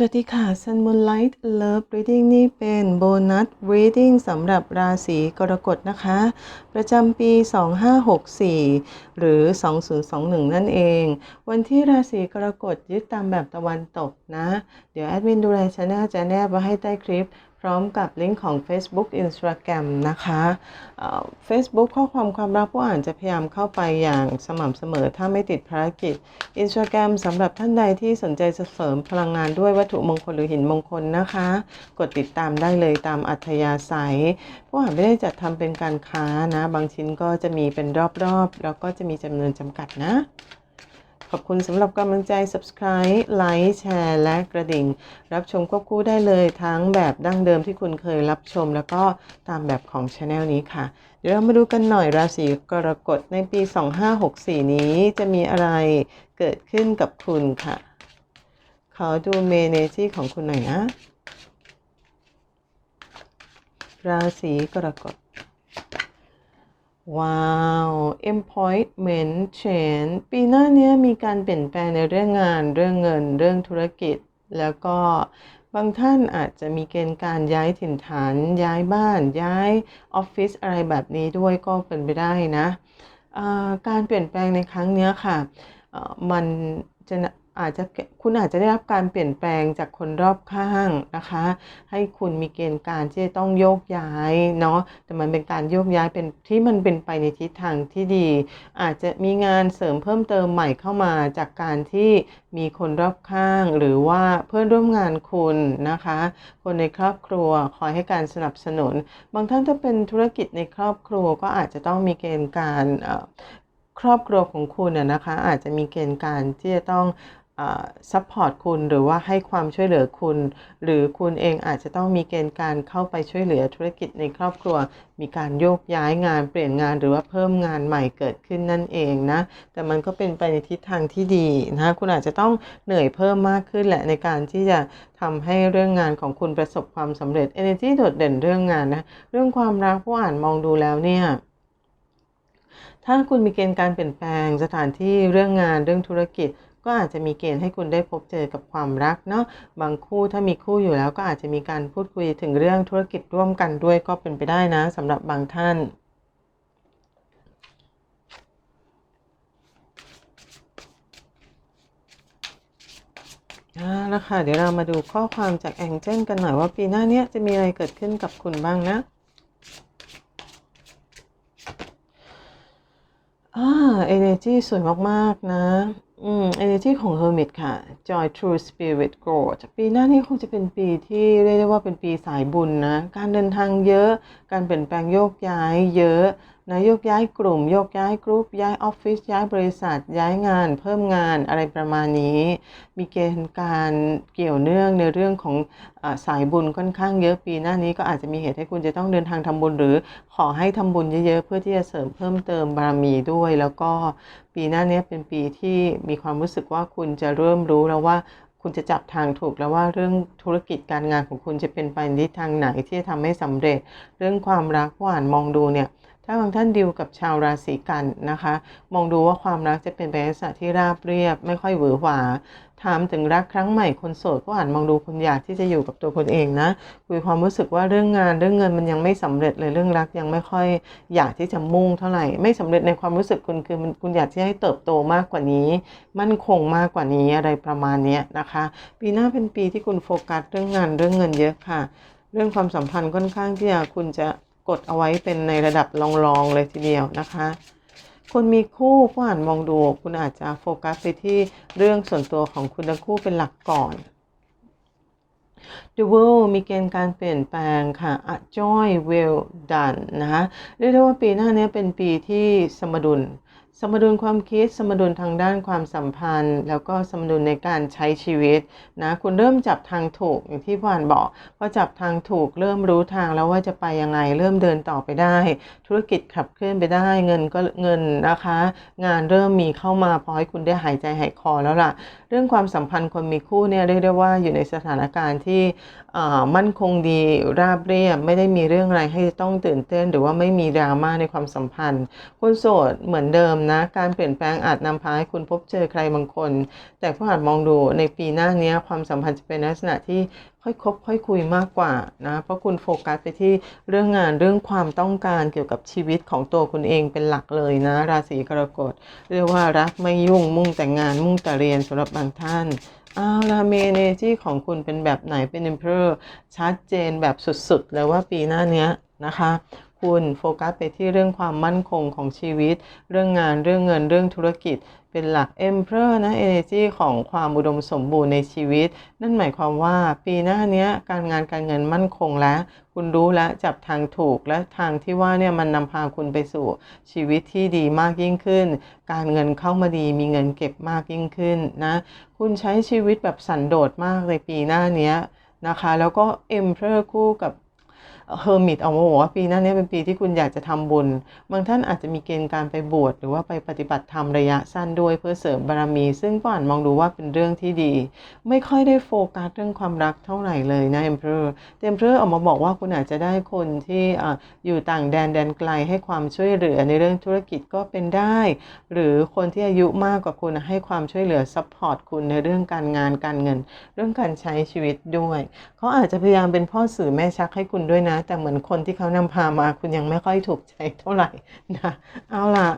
สวัสดีค่ะ Sun Moonlight Love Reading นี่เป็นโบนัส reading สำหรับราศีกรกฎนะคะ ประจำปี 2564 หรือ 2021 นั่นเอง วันที่ราศีกรกฎยึดตามแบบตะวันตกนะ เดี๋ยวแอดมินดูแลชาแนลจะแนบไว้ให้ใต้คลิป พร้อมกับลิงก์ของ Facebook Instagram นะคะเอ่อ Facebook ข้อความความรักผู้อ่านจะพยายามเข้าไปอย่างสม่ำเสมอถ้าไม่ติดภารกิจ Instagram สำหรับท่านใดที่สนใจจะเสริมพลังงานด้วยวัตถุมงคลหรือหินมงคลนะคะ กดติดตามได้เลยตามอัธยาศัย ผู้อ่านไม่ได้จัดทำเป็นการค้านะ บางชิ้นก็จะมีเป็นรอบๆ แล้วก็จะมีจำนวนจำกัดนะ ขอบคุณสำหรับกำลังใจ subscribe ไลค์แชร์และกระดิ่ง รับชมควบคู่ได้เลยทั้งแบบดั้งเดิมที่คุณเคยรับชม แล้วก็ตามแบบของ Channel นี้ค่ะ เดี๋ยวเรามาดูกันหน่อยราศีกรกฎในปี 2564 นี้จะมีอะไรเกิดขึ้นกับคุณค่ะ ขอดูเมเนจีของคุณหน่อยนะราศีกรกฎ ว้าว employment change ปีหน้าเนี้ยมีการเปลี่ยนแปลงในเรื่องงาน เรื่องเงิน เรื่องธุรกิจ แล้วก็บางท่านอาจจะมีเกณฑ์การย้ายถิ่นฐาน ย้ายบ้าน ย้ายออฟฟิศอะไรแบบนี้ด้วยก็เป็นไปได้นะ การเปลี่ยนแปลงในครั้งเนี้ยค่ะ มันจะ อาจจะคุณอาจจะได้รับการเปลี่ยนแปลงจากคนรอบข้างนะคะ ให้คุณมีเกณฑ์การที่จะต้องโยกย้ายเนาะแต่มันเป็นการโยกย้ายเป็นที่มันเป็นไปในทิศทางที่ดี อาจจะมีงานเสริมเพิ่มเติมใหม่เข้ามาจากการที่มีคนรอบข้าง หรือว่าเพื่อนร่วมงานคุณนะคะ คนในครอบครัวคอยให้การสนับสนุน บางท่านถ้าเป็นธุรกิจในครอบครัวก็อาจจะต้องมีเกณฑ์การครอบครัวของคุณน่ะนะคะอาจจะมีเกณฑ์การที่จะต้อง ซัพพอร์ตคุณหรือว่าให้ความช่วยเหลือคุณ หรือคุณเองอาจจะต้องมีเกณฑ์การเข้าไปช่วยเหลือธุรกิจในครอบครัว มีการโยกย้ายงานเปลี่ยนงานหรือว่าเพิ่มงานใหม่เกิดขึ้นนั่นเองนะ แต่มันก็เป็นไปในทิศทางที่ดีนะคุณอาจจะต้องเหนื่อยเพิ่มมากขึ้นแหละในการที่จะทำให้เรื่องงานของคุณประสบความสำเร็จ energy โดดเด่นเรื่องงานนะเรื่องความรักผู้อ่านมองดูแล้วเนี่ยถ้าคุณมีเกณฑ์การเปลี่ยนแปลงสถานที่เรื่องงานเรื่องธุรกิจ ก็อาจจะมีเกณฑ์ให้คุณได้พบเจอกับความรักเนาะบางคู่ถ้ามีคู่อยู่แล้วก็อาจจะมีการพูดคุยถึงเรื่องธุรกิจร่วมกันด้วยก็เป็นไปได้นะสำหรับบางท่านเอาละค่ะเดี๋ยวเรามาดูข้อความจากแองเจิลกันหน่อยว่าปีหน้าเนี้ยจะมีอะไรเกิดขึ้นกับคุณบ้างนะอ่า energy สวยมาก ๆ นะ อืม energy ของ hermit ค่ะ joy true spirit growth ปีหน้านี้คงจะเป็นปีที่เรียกได้ว่าเป็นปีสายบุญนะ การเดินทางเยอะ การเปลี่ยนแปลงโยกย้ายเยอะ นะโยกย้ายกลุ่ม โยกย้ายกรุ๊ปย้ายออฟฟิศย้ายบริษัท ย้ายงาน เพิ่มงานอะไรประมาณนี้ มีเกณฑ์การเกี่ยวเนื่องในเรื่องของอสายบุญค่อนข้างเยอะปีหน้านี้ก็อาจจะมีเหตุให้คุณจะต้องเดินทางทำบุญหรือขอให้ทำบุญเยอะๆ เพื่อที่จะเสริมเพิ่มเติมบารมีด้วย แล้วก็ปีหน้านี้เป็นปีที่มีความรู้สึกว่าคุณจะเริ่มรู้แล้วว่าคุณจะจับทางถูกแล้วว่าเรื่องธุรกิจการงานของคุณจะเป็นไปในทิศทางไหนที่จะทำให้สำเร็จ เรื่องความรักหวานมองดูเนี่ย ถ้าบางท่านดิวกับชาวราศีกันนะคะ มองดูว่าความรักจะเป็นไปในลักษณะที่ราบเรียบ ไม่ค่อยหวือหวาถามถึงรักครั้งใหม่คนโสดก็อ่านมองดูคุณอยากที่จะอยู่กับตัวคุณเองนะคุยความรู้สึกว่าเรื่องงานเรื่องเงินมันยังไม่สำเร็จเลยเรื่องรักยังไม่ค่อยอยากที่จะมุ่งเท่าไหร่ ไม่สำเร็จในความรู้สึกคุณคือมันคุณอยากที่ให้เติบโตมากกว่านี้ มั่นคงมากกว่านี้อะไรประมาณนี้นะคะ ปีหน้าเป็นปีที่คุณโฟกัสเรื่องงานเรื่องเงินเยอะค่ะ เรื่องความสัมพันธ์ค่อนข้างที่จะคุณจะ กดเอาไว้เป็นในระดับรองๆเลยทีเดียวนะคะคนมีคู่ผู้อ่านมองดู คุณอาจจะโฟกัสไปที่เรื่องส่วนตัวของคุณทั้งคู่เป็นหลักก่อน The World มีเกณฑ์การเปลี่ยนแปลงค่ะ A Joy Well Done นะคะเรียกได้ว่าปีหน้านี้เป็นปีที่สมดุล สมดุลความคิดสมดุลทางด้านความสัมพันธ์ แล้วก็สมดุลในการใช้ชีวิตนะคุณเริ่มจับทางถูกอย่างที่พ่านบอกพอจับทางถูกเริ่มรู้ทางแล้วว่าจะไปยังไงเริ่มเดินต่อไปได้ ธุรกิจขับเคลื่อนไปได้เงินก็เงินนะคะ งานเริ่มมีเข้ามาพอให้คุณได้หายใจหายคอแล้วล่ะ เรื่องความสัมพันธ์คนมีคู่เนี่ยเรียกได้ว่าอยู่ในสถานการณ์ที่มั่นคงดีราบเรียบไม่ได้มีเรื่องอะไรให้ต้องตื่นเต้น หรือว่าไม่มีดราม่าในความสัมพันธ์คนโสดเหมือนเดิมนะ การเปลี่ยนแปลงอาจนำพาให้คุณพบเจอใครบางคน แต่ผู้อาจมองดูในปีหน้านี้ความสัมพันธ์จะเป็นลักษณะที่ค่อยคบค่อยคุยมากกว่านะ เพราะคุณโฟกัสไปที่เรื่องงานเรื่องความต้องการเกี่ยวกับชีวิตของตัวคุณเองเป็นหลักเลยนะ ราศีกรกฎเรียกว่ารักไม่ยุ่งมุ่งแต่งานมุ่งแต่เรียนสำหรับบางท่านอาละเมเนจีของคุณเป็นแบบไหนเป็น Emperor ชัดเจนแบบสุดๆเลยว่าปีหน้าเนี้ยนะคะ คุณโฟกัสไปที่เรื่องความมั่นคงของชีวิต เรื่องงานเรื่องเงินเรื่องธุรกิจ เป็นหลัก Emperor นะ Energy ของความอุดมสมบูรณ์ในชีวิต นั่นหมายความว่าปีหน้านี้การงานการเงินมั่นคงแล้ว คุณรู้แล้วจับทางถูกและทางที่ว่าเนี่ยมันนำพาคุณไปสู่ชีวิตที่ดีมากยิ่งขึ้น การเงินเข้ามาดีมีเงินเก็บมากยิ่งขึ้นนะคุณใช้ชีวิตแบบสันโดษมากในปีหน้านี้นะคะ แล้วก็ Emperor คู่กับ เฮอร์มิตออกมาบอกว่าปีหน้านี้เป็นปีที่คุณอยากจะทำบุญ บางท่านอาจจะมีเกณฑ์การไปบวชหรือว่าไปปฏิบัติธรรมระยะสั้นด้วยเพื่อเสริมบารมี ซึ่งป่านมองดูว่าเป็นเรื่องที่ดี ไม่ค่อยได้โฟกัสเรื่องความรักเท่าไหร่เลยนะเอ็มเพอร์เอ็มเพอร์ออกมาบอกว่าคุณอาจจะได้คนที่อยู่ต่างแดนแดนไกลให้ความช่วยเหลือในเรื่องธุรกิจก็เป็นได้ หรือคนที่อายุมากกว่าคุณให้ความช่วยเหลือซัพพอร์ตคุณในเรื่องการงานการเงิน เรื่องการใช้ชีวิตด้วยเขาอาจจะพยายามเป็นพ่อสื่อแม่ชักให้คุณด้วยนะแต่เหมือนคนที่เขานำพามาคุณยังไม่ค่อยถูกใจเท่าไหร่นะเอาล่ะ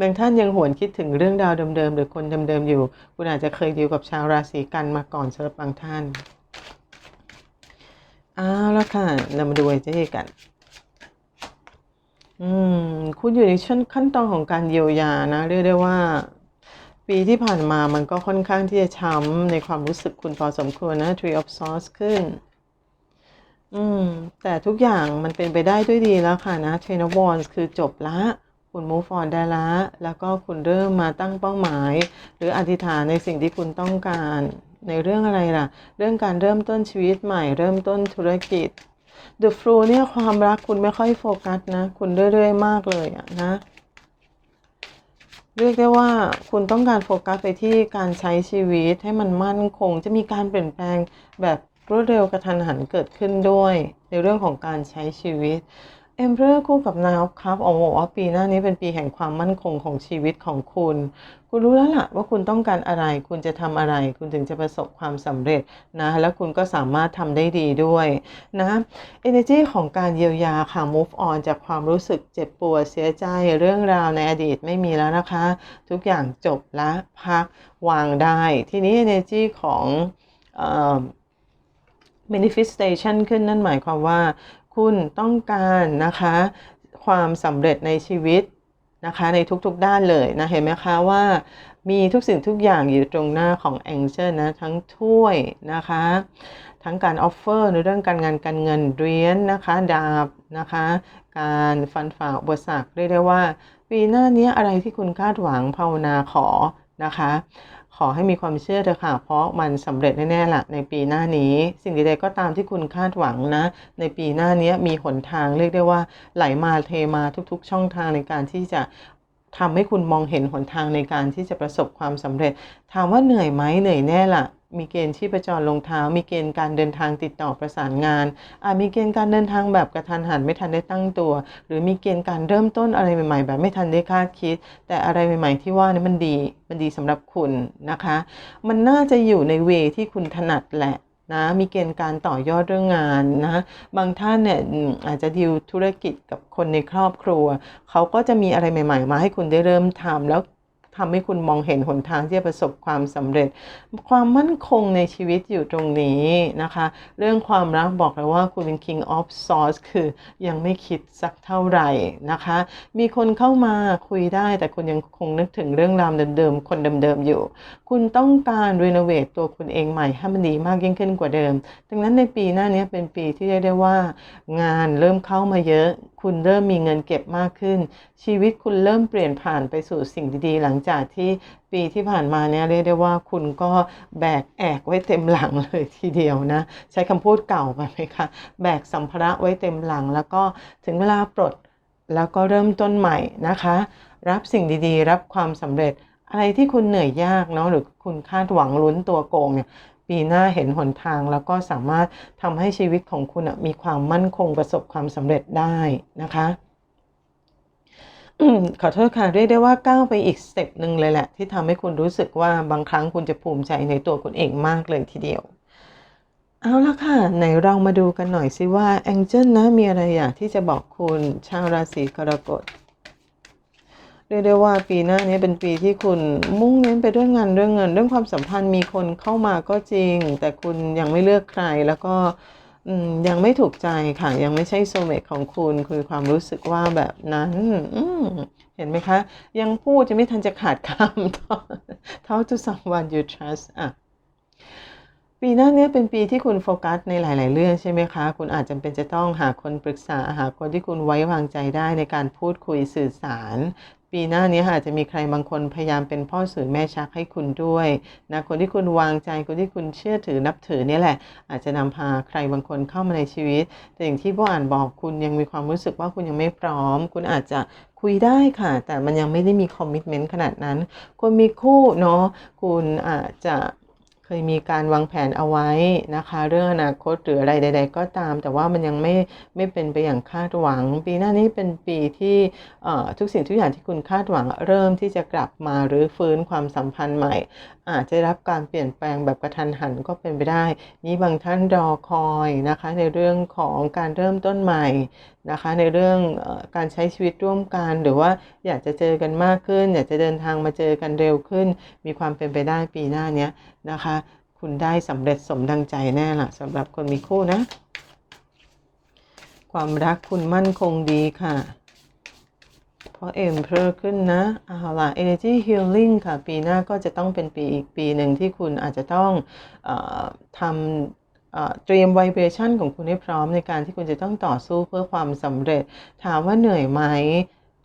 บางท่านยังหวนคิดถึงเรื่องราวเดิมๆหรือคนเดิมๆอยู่ คุณอาจจะเคยดีลกับชาวราศีกันมาก่อนสำหรับบางท่านเอาละค่ะเรามาดูไอ้เจ๊กัน อืม คุณอยู่ในชั้นขั้นตอนของการเยียวยานะ เรียกได้ว่า ปีที่ผ่านมามันก็ค่อนข้างที่จะช้ำในความรู้สึกคุณพอสมควรนะ Tree of Swords ขึ้น อืม แต่ทุกอย่างมันเป็นไปได้ด้วยดีแล้วค่ะนะ Ten of Wands คือจบละคุณ move on ได้ละ แล้วก็คุณเริ่มมาตั้งเป้าหมาย หรืออธิษฐานในสิ่งที่คุณต้องการในเรื่องอะไรล่ะ เรื่องการเริ่มต้นชีวิตใหม่ เริ่มต้นธุรกิจ The Flow เนี่ยความรักคุณไม่ค่อยโฟกัสนะ คุณเรื่อยๆมากเลยอะนะ เรียกได้ว่าคุณต้องการโฟกัสไปที่การใช้ชีวิตให้มันมั่นคง จะมีการเปลี่ยนแปลงแบบ รวดเร็วกระทันหันเกิดขึ้นด้วย ในเรื่องของการใช้ชีวิต Emperor คู่กับ Nine of Cups ออกบอกว่าปีหน้านี้เป็นปีแห่งความมั่นคงของชีวิตของคุณ คุณรู้แล้วล่ะว่าคุณต้องการอะไร คุณจะทำอะไร คุณถึงจะประสบความสำเร็จนะ แล้วคุณก็สามารถทำได้ดีด้วยนะ Energy ของการเยียวยาค่ะ move on จากความรู้สึกเจ็บปวดเสียใจเรื่องราวในอดีตไม่มีแล้วนะคะ ทุกอย่างจบละพักวางได้ ทีนี้ Energy ของเอ่อ manifestation ขึ้นนั่นหมายความว่า คุณต้องการนะคะ ความสำเร็จในชีวิตนะคะ ในทุกๆด้านเลยนะ เห็นไหมคะว่ามีทุกสิ่งทุกอย่างอยู่ตรงหน้าของ Angel นะ ทั้งถ้วยนะคะ ทั้งการออฟเฟอร์ในเรื่องการงานการเงินเรียญนะคะ ดาบนะคะ การฟันฝ่าอุปสรรคเรียกได้ว่าปีหน้านี้อะไรที่คุณคาดหวังภาวนาขอนะคะ อให้มีความเชื่อเถอะค่ะ เพราะมันสำเร็จแน่ๆล่ะในปีหน้านี้ สิ่งใดๆก็ตามที่คุณคาดหวังนะ ในปีหน้านี้มีหนทางเรียกได้ว่าไหลมาเทมาทุกๆ ช่องทางในการที่จะ ทำให้คุณมองเห็นหนทางในการที่จะประสบความสำเร็จ ถามว่าเหนื่อยไหมเหนื่อยแน่ล่ะมีเกณฑ์ที่ประจรลงเท้า มีเกณฑ์การเดินทางติดต่อประสานงานอาจมีเกณฑ์การเดินทางแบบกระทันหันไม่ทันได้ตั้งตัว หรือมีเกณฑ์การเริ่มต้นอะไรใหม่ ๆ แบบไม่ทันได้คาดคิด แต่อะไรใหม่ ๆ ที่ว่านี่มันดี มันดีสำหรับคุณนะคะ มันน่าจะอยู่ในเวที่คุณถนัดแหละ นะมีเกณฑ์การต่อยอดเรื่องงานนะบางท่านเนี่ยอาจจะดิวธุรกิจกับคนในครอบครัว เขาก็จะมีอะไรใหม่ ๆ มาให้คุณได้เริ่มทำแล้ว ทำให้คุณมองเห็นหนทางที่จะประสบความสำเร็จ ความมั่นคงในชีวิตอยู่ตรงนี้นะคะ เรื่องความรักบอกเลยว่าคุณเป็น king of swords คือยังไม่คิดสักเท่าไหร่นะคะ มีคนเข้ามาคุยได้แต่คุณยังคงนึกถึงเรื่องราวเดิมๆคนเดิมๆอยู่ คุณต้องการรีโนเวทตัวคุณเองใหม่ให้มันดีมากยิ่งขึ้นกว่าเดิม ดังนั้นในปีหน้านี้เป็นปีที่เรียกได้ว่างานเริ่มเข้ามาเยอะ คุณเริ่มมีเงินเก็บมากขึ้น ชีวิตคุณเริ่มเปลี่ยนผ่านไปสู่สิ่งดีๆ หลังจากที่ปีที่ผ่านมาเนี่ยเรียกได้ว่าคุณก็แบกแอกไว้เต็มหลังเลยทีเดียวนะ ใช้คำพูดเก่าไปไหมคะแบกสัมภาระไว้เต็มหลัง แล้วก็ถึงเวลาปลดแล้วก็เริ่มต้นใหม่นะคะ รับสิ่งดีๆ รับความสำเร็จอะไรที่คุณเหนื่อยยากเนาะหรือคุณคาดหวังลุ้นตัวโกงเนี่ย ปีหน้าเห็นหนทางแล้วก็สามารถทำให้ชีวิตของคุณมีความมั่นคงประสบความสำเร็จได้นะคะขอโทษค่ะเรียกได้ว่าก้าวไปอีกสเต็ปหนึ่งเลยแหละ ที่ทำให้คุณรู้สึกว่าบางครั้งคุณจะภูมิใจในตัวคุณเองมากเลยทีเดียว เอาละค่ะ ไหนเรามาดูกันหน่อยสิว่าแองเจิลนะมีอะไรอยากที่จะบอกคุณชาวราศีกรกฎ เรียกได้ว่าปีหน้านี้เป็นปีที่คุณมุ่งเน้นไปเรื่องงานเรื่องเงิน เรื่องความสัมพันธ์มีคนเข้ามาก็จริง แต่คุณยังไม่เลือกใครแล้วก็ยังไม่ถูกใจค่ะ ยังไม่ใช่โซเมตของคุณคือความรู้สึกว่าแบบนั้นเห็นไหมคะ ยังพูดจะไม่ทันจะขาดคำ Talk to someone you trust อะปีหน้าเนี้เป็นปีที่คุณโฟกัสในหลาย ๆ เรื่องใช่ไหมคะ คุณอาจจำเป็นจะต้องหาคนปรึกษา หาคนที่คุณไว้วางใจได้ในการพูดคุยสื่อสาร ปีหน้านี้อาจจะมีใครบางคนพยายามเป็นพ่อสื่อแม่ชักให้คุณด้วยนะคนที่คุณวางใจคนที่คุณเชื่อถือนับถือนี่แหละ อาจจะนำพาใครบางคนเข้ามาในชีวิต แต่อย่างที่ผู้อ่านบอกคุณยังมีความรู้สึกว่าคุณยังไม่พร้อม คุณอาจจะคุยได้ค่ะ แต่มันยังไม่ได้มีคอมมิชเมนต์ขนาดนั้นคนมีคู่เนาะคุณอาจจะ ยมีการวางแผนเอาไว้นะคะ เรื่องอนาคตหรืออะไรใด ๆ ก็ตาม แต่ว่ามันยังไม่ไม่เป็นไปอย่างคาดหวัง ปีหน้านี้เป็นปีที่ทุกสิ่งทุกอย่างที่คุณคาดหวังเริ่มที่จะกลับมาหรือฟื้นความสัมพันธ์ใหม่อาจจะรับการเปลี่ยนแปลงแบบกระทันหันก็เป็นไปได้ นี่บางท่านรอคอยนะคะ ในเรื่องของการเริ่มต้นใหม่นะคะ ในเรื่องอการใช้ชีวิตร่วมกันหรือว่าอยากจะเจอกันมากขึ้น อยากจะเดินทางมาเจอกันเร็วขึ้น มีความเป็นไปได้ปีหน้านี้นะคะ คุณได้สำเร็จสมดังใจแน่ล่ะสำหรับคนมีคู่นะ ความรักคุณมั่นคงดีค่ะ ราะเอ็มเพอขึ้นนะเอาล่ะ energy healing ค่ะ ปีหน้าก็จะต้องเป็นปีอีกปีหนึ่งที่คุณอาจจะต้องอทำเตรียมไวเบรชันของคุณให้พร้อมในการที่คุณจะต้องต่อสู้เพื่อความสำเร็จ ถามว่าเหนื่อยไหม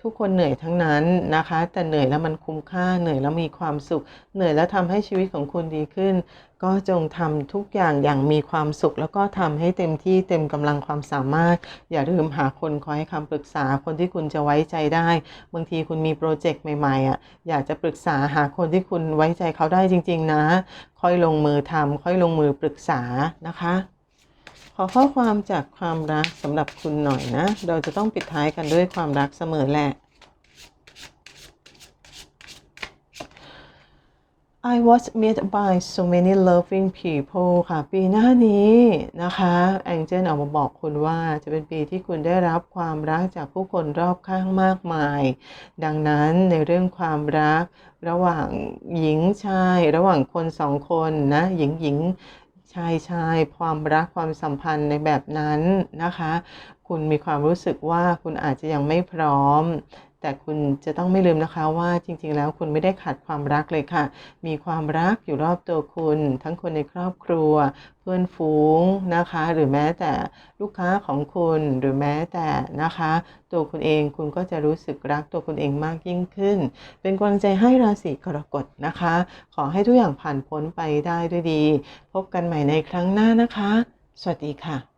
ทุกคนเหนื่อยทั้งนั้นนะคะ แต่เหนื่อยแล้วมันคุ้มค่าเหนื่อยแล้วมีความสุข เหนื่อยแล้วทำให้ชีวิตของคุณดีขึ้น ก็จงทำทุกอย่างอย่างมีความสุข แล้วก็ทำให้เต็มที่เต็มกำลังความสามารถ อย่าลืมหาคนคอยให้คำปรึกษาคนที่คุณจะไว้ใจได้ บางทีคุณมีโปรเจกต์ใหม่ๆอะอยากจะปรึกษาหาคนที่คุณไว้ใจเขาได้จริง ๆ นะ ค่อยลงมือทำค่อยลงมือปรึกษานะคะ ขอข้อความจากความรักสำหรับคุณหน่อยนะ เราจะต้องปิดท้ายกันด้วยความรักเสมอแหละ I was met by so many loving people ค่ะ ปีหน้านี้นะคะแองเจิลออกมาบอกคุณว่าจะเป็นปีที่คุณได้รับความรักจากผู้คนรอบข้างมากมาย ดังนั้นในเรื่องความรักระหว่างหญิงชาย ระหว่างคนสองคนนะ หญิงหญิง ชายชายความรักความสัมพันธ์ในแบบนั้นนะคะ คุณมีความรู้สึกว่าคุณอาจจะยังไม่พร้อม แต่คุณจะต้องไม่ลืมนะคะว่าจริง ๆ แล้วคุณไม่ได้ขาดความรักเลยค่ะ มีความรักอยู่รอบตัวคุณ ทั้งคนในครอบครัว เพื่อนฝูงนะคะ หรือแม้แต่ลูกค้าของคุณหรือแม้แต่นะคะ ตัวคุณเองคุณก็จะรู้สึกรักตัวคุณเองมากยิ่งขึ้น เป็นกำลังใจให้ราศีกรกฎนะคะ ขอให้ทุกอย่างผ่านพ้นไปได้ด้วยดี พบกันใหม่ในครั้งหน้านะคะ สวัสดีค่ะ